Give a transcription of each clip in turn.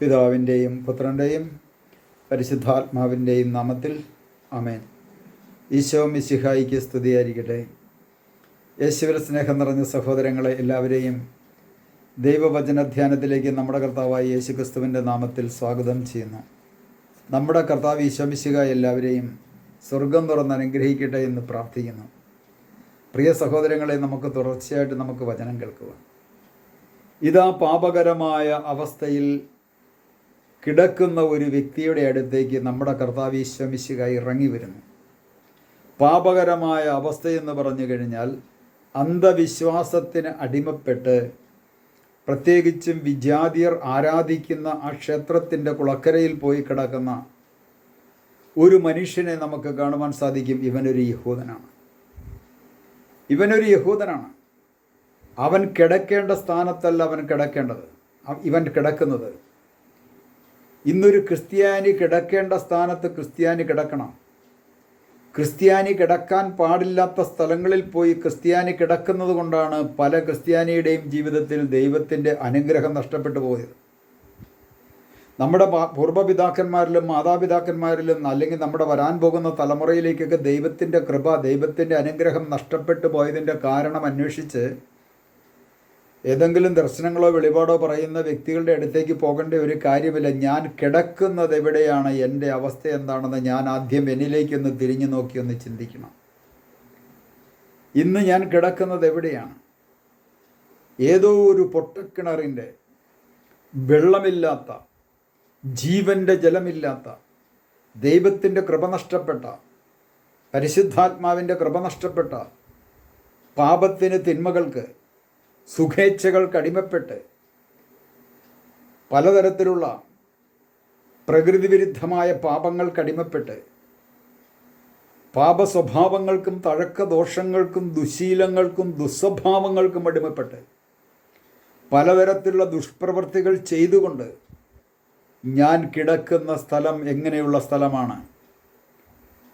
പിതാവിന്റെയും പുത്രന്റെയും പരിശുദ്ധാത്മാവിന്റെയും നാമത്തിൽ അമേൻ ഈശോ മിശിഹായിക്ക് സ്തുതിയായിരിക്കട്ടെ. യേശുവിൽ സ്നേഹം നിറഞ്ഞ സഹോദരങ്ങളെ എല്ലാവരെയും ദൈവവചനധ്യാനത്തിലേക്ക് നമ്മുടെ കർത്താവായ യേശു ക്രിസ്തുവിന്റെ നാമത്തിൽ സ്വാഗതം ചെയ്യുന്നു. നമ്മുടെ കർത്താവ് ഈശോമിശിക എല്ലാവരെയും സ്വർഗം തുറന്ന് അനുഗ്രഹിക്കട്ടെ എന്ന് പ്രാർത്ഥിക്കുന്നു. പ്രിയ സഹോദരങ്ങളെ നമുക്ക് തുടർച്ചയായിട്ട് നമുക്ക് വചനം കേൾക്കുക ഇതാ പാപകരമായ അവസ്ഥയിൽ കിടക്കുന്ന ഒരു വ്യക്തിയുടെ അടുത്തേക്ക് നമ്മുടെ കർത്താവ് ഈശ്വമിശിക ഇറങ്ങി വരുന്നു. പാപകരമായ അവസ്ഥയെന്ന് പറഞ്ഞു കഴിഞ്ഞാൽ അന്ധവിശ്വാസത്തിന് അടിമപ്പെട്ട് പ്രത്യേകിച്ചും വിജാതിയർ ആരാധിക്കുന്ന ആ ക്ഷേത്രത്തിന്റെ കുളക്കരയിൽ പോയി കിടക്കുന്ന ഒരു മനുഷ്യനെ നമുക്ക് കാണുവാൻ സാധിക്കും. ഇവനൊരു യഹൂദനാണ്. ഇവനൊരു യഹൂദനാണ്. അവൻ കിടക്കേണ്ട സ്ഥാനത്തല്ല അവൻ കിടക്കേണ്ടത്. ഇവൻ കിടക്കുന്നത്. ഇന്നൊരു ക്രിസ്ത്യാനി കിടക്കേണ്ട സ്ഥാനത്ത് ക്രിസ്ത്യാനി കിടക്കണം. ക്രിസ്ത്യാനി കിടക്കാൻ പാടില്ലാത്ത സ്ഥലങ്ങളിൽ പോയി ക്രിസ്ത്യാനി കിടക്കുന്നത് കൊണ്ടാണ് പല ക്രിസ്ത്യാനിയുടെയും ജീവിതത്തിൽ ദൈവത്തിന്റെ അനുഗ്രഹം നഷ്ടപ്പെട്ടു പോയത്. നമ്മുടെ പൂർവപിതാക്കന്മാരിലും മാതാപിതാക്കന്മാരിലും അല്ലെങ്കിൽ നമ്മുടെ വരാൻ പോകുന്ന തലമുറയിലേക്കൊക്കെ ദൈവത്തിന്റെ കൃപ ദൈവത്തിന്റെ അനുഗ്രഹം നഷ്ടപ്പെട്ടു പോയതിന്റെ കാരണം അന്വേഷിച്ച് ഏതെങ്കിലും ദർശനങ്ങളോ വെളിപാടോ പറയുന്ന വ്യക്തികളുടെ അടുത്തേക്ക് പോകേണ്ട ഒരു കാര്യമില്ല. ഞാൻ കിടക്കുന്നത് എവിടെയാണ്? എന്റെ അവസ്ഥ എന്താണെന്ന് ഞാൻ ആദ്യം എന്നിലേക്കൊന്ന് തിരിഞ്ഞു നോക്കിയൊന്ന് ചിന്തിക്കണം. ഇന്ന് ഞാൻ കിടക്കുന്നത് എവിടെയാണ്? ഏതോ ഒരു പൊട്ടക്കിണറിന്റെ വെള്ളമില്ലാത്ത ജീവന്റെ ജലമില്ലാത്ത ദൈവത്തിന്റെ കൃപ നഷ്ടപ്പെട്ട പരിശുദ്ധാത്മാവിന്റെ കൃപ നഷ്ടപ്പെട്ട പാപത്തിന് തിന്മകൾക്ക് സുഖേച്ഛകൾക്ക് അടിമപ്പെട്ട് പലതരത്തിലുള്ള പ്രകൃതിവിരുദ്ധമായ പാപങ്ങൾക്ക് അടിമപ്പെട്ട് പാപസ്വഭാവങ്ങൾക്കും തഴക്ക ദോഷങ്ങൾക്കും ദുശീലങ്ങൾക്കും ദുസ്വഭാവങ്ങൾക്കും അടിമപ്പെട്ട് പലതരത്തിലുള്ള ദുഷ്പ്രവൃത്തികൾ ചെയ്തുകൊണ്ട് ഞാൻ കിടക്കുന്ന സ്ഥലം എങ്ങനെയുള്ള സ്ഥലമാണ്?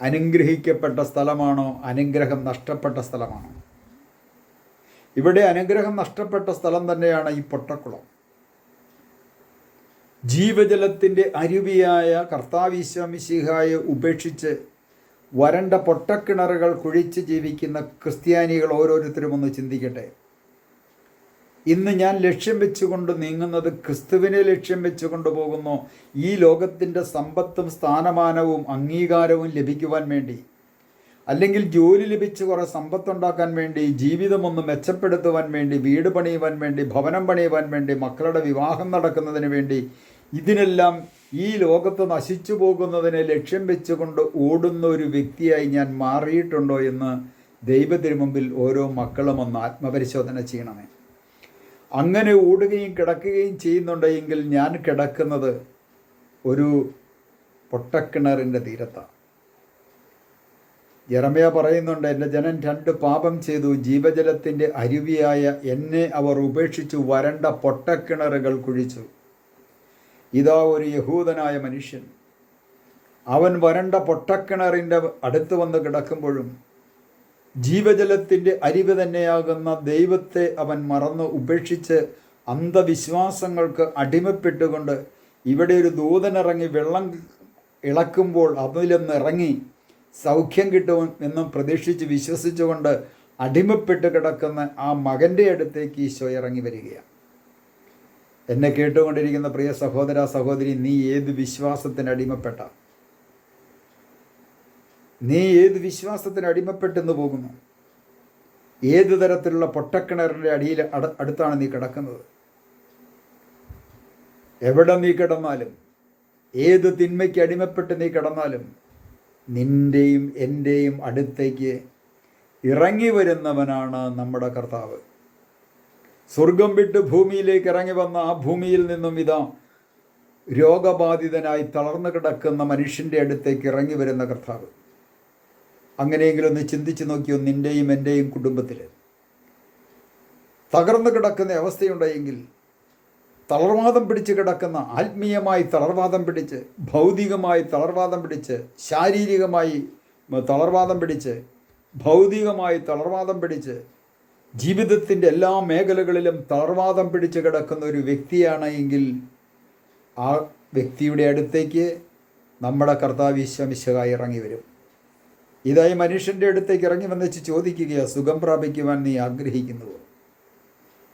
അനുഗ്രഹിക്കപ്പെട്ട സ്ഥലമാണോ? അനുഗ്രഹം നഷ്ടപ്പെട്ട സ്ഥലമാണോ? ഇവിടെ അനുഗ്രഹം നഷ്ടപ്പെട്ട സ്ഥലം തന്നെയാണ് ഈ പൊട്ടക്കുളം. ജീവജലത്തിന്റെ അരുവിയായ കർത്താവിശ്വമിശിഹായെ ഉപേക്ഷിച്ച് വരണ്ട പൊട്ടക്കിണറുകൾ കുഴിച്ച് ജീവിക്കുന്ന ക്രിസ്ത്യാനികൾ ഓരോരുത്തരും ഒന്ന് ചിന്തിക്കട്ടെ. ഇന്ന് ഞാൻ ലക്ഷ്യം വെച്ചുകൊണ്ട് നീങ്ങുന്നത് ക്രിസ്തുവിനെ ലക്ഷ്യം വെച്ചുകൊണ്ട് പോകുന്നു. ഈ ലോകത്തിന്റെ സമ്പത്തും സ്ഥാനമാനവും അംഗീകാരവും ലഭിക്കുവാൻ വേണ്ടി. അല്ലെങ്കിൽ ജോലി ലഭിച്ച് കുറേ സമ്പത്തുണ്ടാക്കാൻ വേണ്ടി ജീവിതം ഒന്ന് മെച്ചപ്പെടുത്തുവാൻ വേണ്ടി വീട് പണിയുവാൻ വേണ്ടി ഭവനം പണിയുവാൻ വേണ്ടി മക്കളുടെ വിവാഹം നടക്കുന്നതിന് വേണ്ടി ഇതിനെല്ലാം ഈ ലോകത്ത് നശിച്ചു പോകുന്നതിനെ ലക്ഷ്യം വെച്ചുകൊണ്ട് ഓടുന്ന ഒരു വ്യക്തിയായി ഞാൻ മാറിയിട്ടുണ്ടോ എന്ന് ദൈവത്തിന് മുമ്പിൽ ഓരോ മക്കളും ഒന്ന് ആത്മപരിശോധന ചെയ്യണമേ. അങ്ങനെ ഓടുകയും കിടക്കുകയും ചെയ്യുന്നുണ്ടെങ്കിൽ ഞാൻ കിടക്കുന്നത് ഒരു പൊട്ടക്കിണറിന്റെ തീരത്താണ്. യറമയ പറയുന്നുണ്ട് എന്റെ ജനൻ രണ്ട് പാപം ചെയ്തു ജീവജലത്തിന്റെ അരുവിയായ എന്നെ അവർ ഉപേക്ഷിച്ചു വരണ്ട പൊട്ടക്കിണറുകൾ കുഴിച്ചു. ഇതാ ഒരു യഹൂദനായ മനുഷ്യൻ. അവൻ വരണ്ട പൊട്ടക്കിണറിന്റെ അടുത്ത് വന്ന് കിടക്കുമ്പോഴും ജീവജലത്തിന്റെ അരിവ് തന്നെയാകുന്ന ദൈവത്തെ അവൻ മറന്ന് ഉപേക്ഷിച്ച് അന്ധവിശ്വാസങ്ങൾക്ക് അടിമപ്പെട്ടുകൊണ്ട് ഇവിടെ ഒരു ദൂതനിറങ്ങി വെള്ളം ഇളക്കുമ്പോൾ അതിലൊന്ന് ഇറങ്ങി സൗഖ്യം കിട്ടും എന്നും പ്രതീക്ഷിച്ച് വിശ്വസിച്ചുകൊണ്ട് അടിമപ്പെട്ട് കിടക്കുന്ന ആ മകന്റെ അടുത്തേക്ക് ഈശോ ഇറങ്ങി വരികയാണ്. എന്നെ കേട്ടുകൊണ്ടിരിക്കുന്ന പ്രിയ സഹോദര സഹോദരി നീ ഏത് വിശ്വാസത്തിന് അടിമപ്പെട്ട? നീ ഏത് വിശ്വാസത്തിന് അടിമപ്പെട്ടെന്ന് പോകുന്നു? ഏത് തരത്തിലുള്ള പൊട്ടക്കിണറിന്റെ അടിയിൽ അട അടുത്താണ് നീ കിടക്കുന്നത്? എവിടെ നീ കിടന്നാലും ഏത് തിന്മയ്ക്ക് അടിമപ്പെട്ട് നീ കിടന്നാലും നിന്റെയും എന്റെയും അടുത്തേക്ക് ഇറങ്ങി വരുന്നവനാണ് നമ്മുടെ കർത്താവ്. സ്വർഗം വിട്ട് ഭൂമിയിലേക്ക് ഇറങ്ങി വന്ന ആ ഭൂമിയിൽ നിന്നും ഇതാ രോഗബാധിതനായി തളർന്നു കിടക്കുന്ന മനുഷ്യന്റെ അടുത്തേക്ക് ഇറങ്ങി വരുന്ന കർത്താവ്. അങ്ങനെയെങ്കിലും ഒന്ന് ചിന്തിച്ച് നോക്കിയോ നിന്റെയും എന്റെയും കുടുംബത്തിൽ തകർന്നു കിടക്കുന്ന അവസ്ഥയുണ്ടെങ്കിൽ തളർവാദം പിടിച്ച് കിടക്കുന്ന ആത്മീയമായി തളർവാദം പിടിച്ച് ഭൗതികമായി തളർവാദം പിടിച്ച് ശാരീരികമായി തളർവാദം പിടിച്ച് ഭൗതികമായി തളർവാദം പിടിച്ച് ജീവിതത്തിന്റെ എല്ലാ മേഖലകളിലും തളർവാദം പിടിച്ച് കിടക്കുന്ന ഒരു വ്യക്തിയാണ് എങ്കിൽ ആ വ്യക്തിയുടെ അടുത്തേക്ക് നമ്മുടെ കർത്താവ് ഇറങ്ങി വരും. ഇതായി മനുഷ്യന്റെ അടുത്തേക്ക് ഇറങ്ങി വന്നിച്ച് ചോദിക്കുകയാണ് സുഖം പ്രാപിക്കുവാൻ നീ ആഗ്രഹിക്കുന്നുവോ?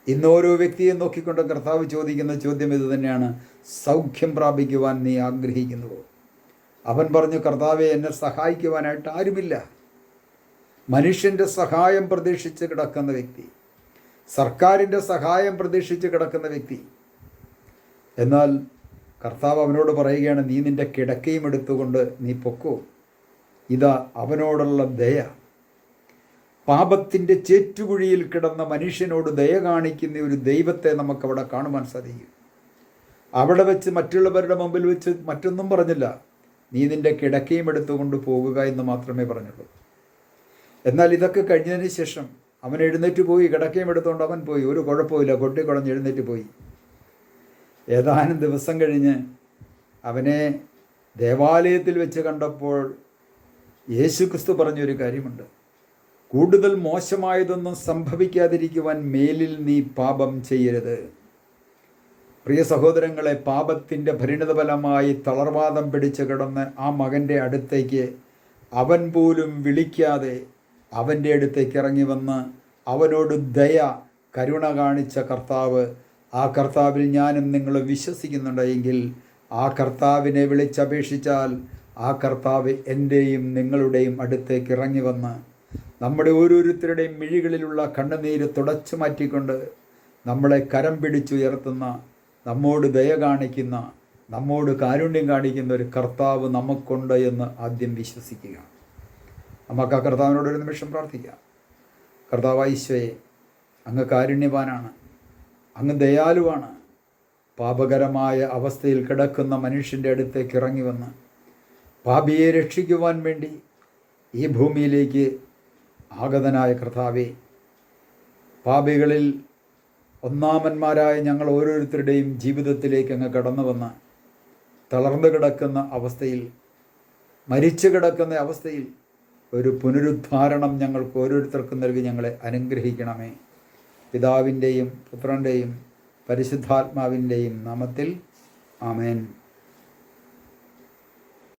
ഇന്ന് ഓരോ വ്യക്തിയെ നോക്കിക്കൊണ്ട് കർത്താവ് ചോദിക്കുന്ന ചോദ്യം ഇത് തന്നെയാണ്. സൗഖ്യം പ്രാപിക്കുവാൻ നീ ആഗ്രഹിക്കുന്നുവോ? അവൻ പറഞ്ഞു കർത്താവെ എന്നെ സഹായിക്കുവാനായിട്ട് ആരുമില്ല. മനുഷ്യന്റെ സഹായം പ്രതീക്ഷിച്ച് കിടക്കുന്ന വ്യക്തി സർക്കാരിന്റെ സഹായം പ്രതീക്ഷിച്ച് കിടക്കുന്ന വ്യക്തി. എന്നാൽ കർത്താവ് അവനോട് പറയുകയാണ് നീ നിന്റെ കിടക്കയും എടുത്തുകൊണ്ട് നീ പൊക്കോ. ഇതാ അവനോടുള്ള ദയ. പാപത്തിന്റെ ചേറ്റുകുഴിയിൽ കിടന്ന മനുഷ്യനോട് ദയ കാണിക്കുന്ന ഒരു ദൈവത്തെ നമുക്കവിടെ കാണുവാൻ സാധിക്കും. അവിടെ വെച്ച് മറ്റുള്ളവരുടെ മുമ്പിൽ വെച്ച് മറ്റൊന്നും പറഞ്ഞില്ല. നീ നിന്റെ കിടക്കയും എടുത്തുകൊണ്ട് പോകുക എന്ന് മാത്രമേ പറഞ്ഞുള്ളൂ. എന്നാൽ ഇതൊക്കെ കഴിഞ്ഞതിന് ശേഷം അവൻ എഴുന്നേറ്റ് പോയി കിടക്കയും എടുത്തുകൊണ്ട് അവൻ പോയി. ഒരു കുഴപ്പമില്ല കൊട്ടിക്കുളഞ്ഞ് എഴുന്നേറ്റ് പോയി. ഏതാനും ദിവസം കഴിഞ്ഞ് അവനെ ദേവാലയത്തിൽ വെച്ച് കണ്ടപ്പോൾ യേശുക്രിസ്തു പറഞ്ഞൊരു കാര്യമുണ്ട്. കൂടുതൽ മോശമായതൊന്നും സംഭവിക്കാതിരിക്കുവാൻ മേലിൽ നീ പാപം ചെയ്യരുത്. പ്രിയ സഹോദരങ്ങളെ പാപത്തിന്റെ പരിണിതഫലമായി തളർവാദം പിടിച്ച് കിടന്ന് ആ മകന്റെ അടുത്തേക്ക് അവൻ പോലും വിളിക്കാതെ അവന്റെ അടുത്തേക്ക് ഇറങ്ങി വന്ന് അവനോട് ദയ കരുണ കാണിച്ച കർത്താവ് ആ കർത്താവിൽ ഞാനും നിങ്ങൾ വിശ്വസിക്കുന്നുണ്ടെങ്കിൽ ആ കർത്താവിനെ വിളിച്ചപേക്ഷിച്ചാൽ ആ കർത്താവ് എന്റെയും നിങ്ങളുടെയും അടുത്തേക്ക് ഇറങ്ങി വന്ന് നമ്മുടെ ഓരോരുത്തരുടെയും മിഴികളിലുള്ള കണ്ണുനീര് തുടച്ചു മാറ്റിക്കൊണ്ട് നമ്മളെ കരം പിടിച്ചുയർത്തുന്ന നമ്മോട് ദയ കാണിക്കുന്ന നമ്മോട് കാരുണ്യം കാണിക്കുന്ന ഒരു കർത്താവ് നമുക്കുണ്ട് എന്ന് ആദ്യം വിശ്വസിക്കുക. നമുക്ക് ആ കർത്താവിനോട് ഒരു നിമിഷം പ്രാർത്ഥിക്കാം. കർത്താവ് അങ്ങ് കാരുണ്യവാനാണ് അങ്ങ് ദയാലുവാണ്. പാപകരമായ അവസ്ഥയിൽ കിടക്കുന്ന മനുഷ്യന്റെ അടുത്തേക്ക് ഇറങ്ങി വന്ന് പാപിയെ രക്ഷിക്കുവാൻ വേണ്ടി ഈ ഭൂമിയിലേക്ക് ആഗതനായ കർത്താവെ പാപികളിൽ ഒന്നാമന്മാരായ ഞങ്ങൾ ഓരോരുത്തരുടെയും ജീവിതത്തിലേക്ക് അങ്ങ് കടന്നു വന്ന് തളർന്നു കിടക്കുന്ന അവസ്ഥയിൽ മരിച്ചു കിടക്കുന്ന അവസ്ഥയിൽ ഒരു പുനരുദ്ധാരണം ഞങ്ങൾക്ക് ഓരോരുത്തർക്കും നൽകി ഞങ്ങളെ അനുഗ്രഹിക്കണമേ. പിതാവിന്റെയും പുത്രന്റെയും പരിശുദ്ധാത്മാവിന്റെയും നാമത്തിൽ ആമേൻ.